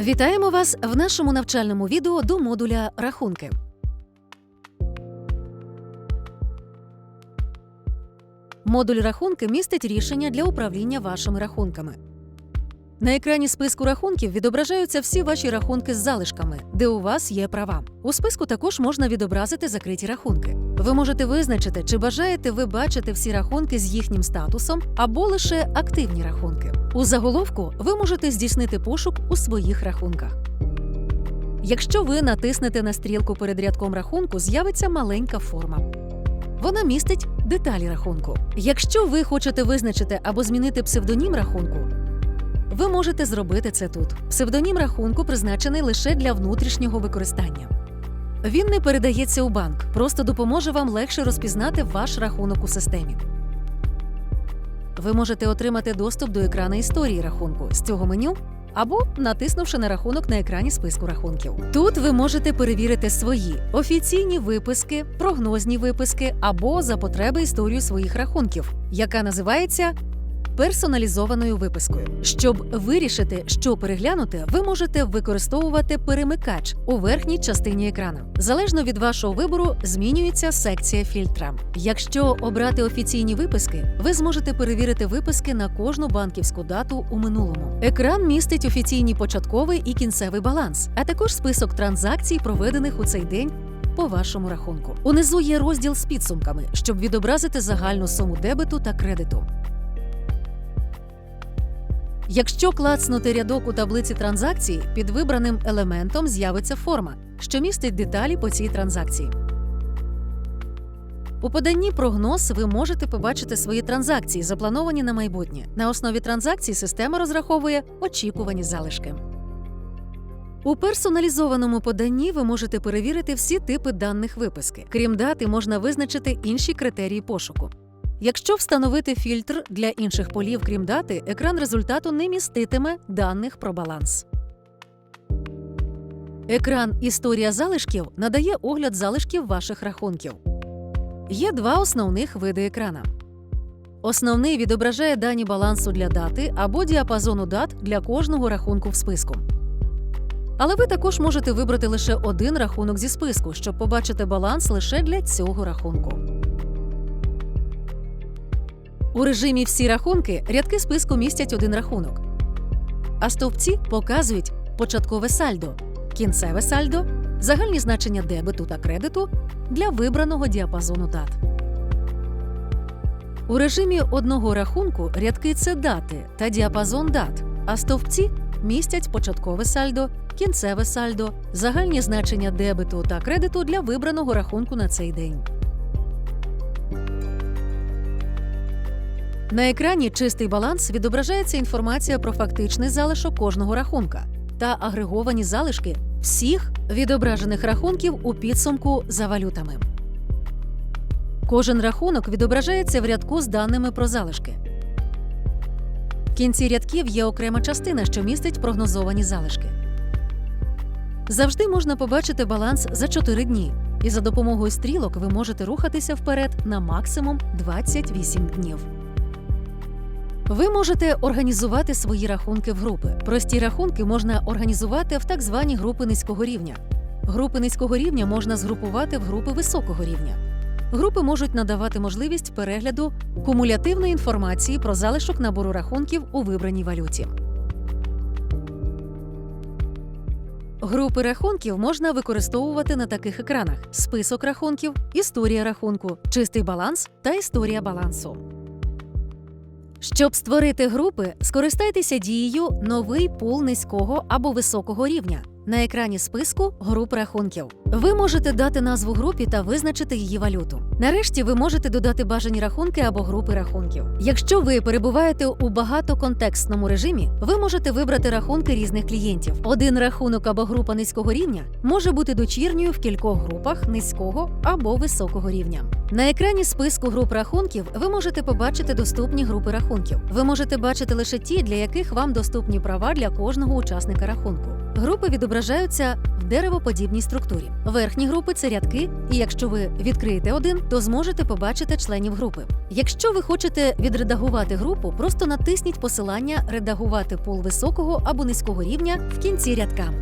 Вітаємо вас в нашому навчальному відео до модуля рахунки. Модуль рахунки містить рішення для управління вашими рахунками. На екрані списку рахунків відображаються всі ваші рахунки з залишками, де у вас є права. У списку також можна відобразити закриті рахунки. Ви можете визначити, чи бажаєте ви бачити всі рахунки з їхнім статусом або лише активні рахунки. У заголовку ви можете здійснити пошук у своїх рахунках. Якщо ви натиснете на стрілку перед рядком рахунку, з'явиться маленька форма. Вона містить деталі рахунку. Якщо ви хочете визначити або змінити псевдонім рахунку, ви можете зробити це тут. Псевдонім рахунку призначений лише для внутрішнього використання. Він не передається у банк, просто допоможе вам легше розпізнати ваш рахунок у системі. Ви можете отримати доступ до екрану історії рахунку з цього меню або натиснувши на рахунок на екрані списку рахунків. Тут ви можете перевірити свої офіційні виписки, прогнозні виписки або за потреби історію своїх рахунків, яка називається персоналізованою випискою. Щоб вирішити, що переглянути, ви можете використовувати перемикач у верхній частині екрану. Залежно від вашого вибору, змінюється секція фільтра. Якщо обрати офіційні виписки, ви зможете перевірити виписки на кожну банківську дату у минулому. Екран містить офіційний початковий і кінцевий баланс, а також список транзакцій, проведених у цей день. По вашому рахунку унизу є розділ з підсумками, щоб відобразити загальну суму дебету та кредиту. Якщо клацнути рядок у таблиці транзакцій, під вибраним елементом з'явиться форма, що містить деталі по цій транзакції. У поданні прогноз ви можете побачити свої транзакції, заплановані на майбутнє. На основі транзакцій система розраховує очікувані залишки. У персоналізованому поданні ви можете перевірити всі типи даних виписки. Крім дати, можна визначити інші критерії пошуку. Якщо встановити фільтр для інших полів, крім дати, екран результату не міститиме даних про баланс. Екран Історія залишків надає огляд залишків ваших рахунків. Є два основних види екрана. Основний відображає дані балансу для дати або діапазону дат для кожного рахунку в списку. Але ви також можете вибрати лише один рахунок зі списку, щоб побачити баланс лише для цього рахунку. У режимі всі рахунки рядки списку містять один рахунок. А стовпці показують початкове сальдо, кінцеве сальдо, загальні значення дебету та кредиту для вибраного діапазону дат. У режимі одного рахунку рядки це дати та діапазон дат, а стовпці містять початкове сальдо, кінцеве сальдо, загальні значення дебету та кредиту для вибраного рахунку на цей день. На екрані чистий баланс відображається інформація про фактичний залишок кожного рахунка та агреговані залишки всіх відображених рахунків у підсумку за валютами. Кожен рахунок відображається в рядку з даними про залишки. В кінці рядків є окрема частина, що містить прогнозовані залишки. Завжди можна побачити баланс за 4 дні, і за допомогою стрілок ви можете рухатися вперед на максимум 28 днів. Ви можете організувати свої рахунки в групи. Прості рахунки можна організувати в так звані групи низького рівня. Групи низького рівня можна згрупувати в групи високого рівня. Групи можуть надавати можливість перегляду кумулятивної інформації про залишок набору рахунків у вибраній валюті. Групи рахунків можна використовувати на таких екранах: список рахунків, історія рахунку, чистий баланс та історія балансу. Щоб створити групи, скористайтеся дією Новий пул низького або високого рівня на екрані списку груп рахунків. Ви можете дати назву групі та визначити її валюту. Нарешті ви можете додати бажані рахунки або групи рахунків. Якщо ви перебуваєте у багатоконтекстному режимі, ви можете вибрати рахунки різних клієнтів. Один рахунок або група низького рівня може бути дочірньою в кількох групах низького або високого рівня. На екрані списку груп рахунків ви можете побачити доступні групи рахунків. Ви можете бачити лише ті, для яких вам доступні права для кожного учасника рахунку. Групи відображаються в деревоподібній структурі. Верхні групи це рядки, і якщо ви відкриєте один, то зможете побачити членів групи. Якщо ви хочете відредагувати групу, просто натисніть посилання Редагувати пол високого або низького рівня в кінці рядка.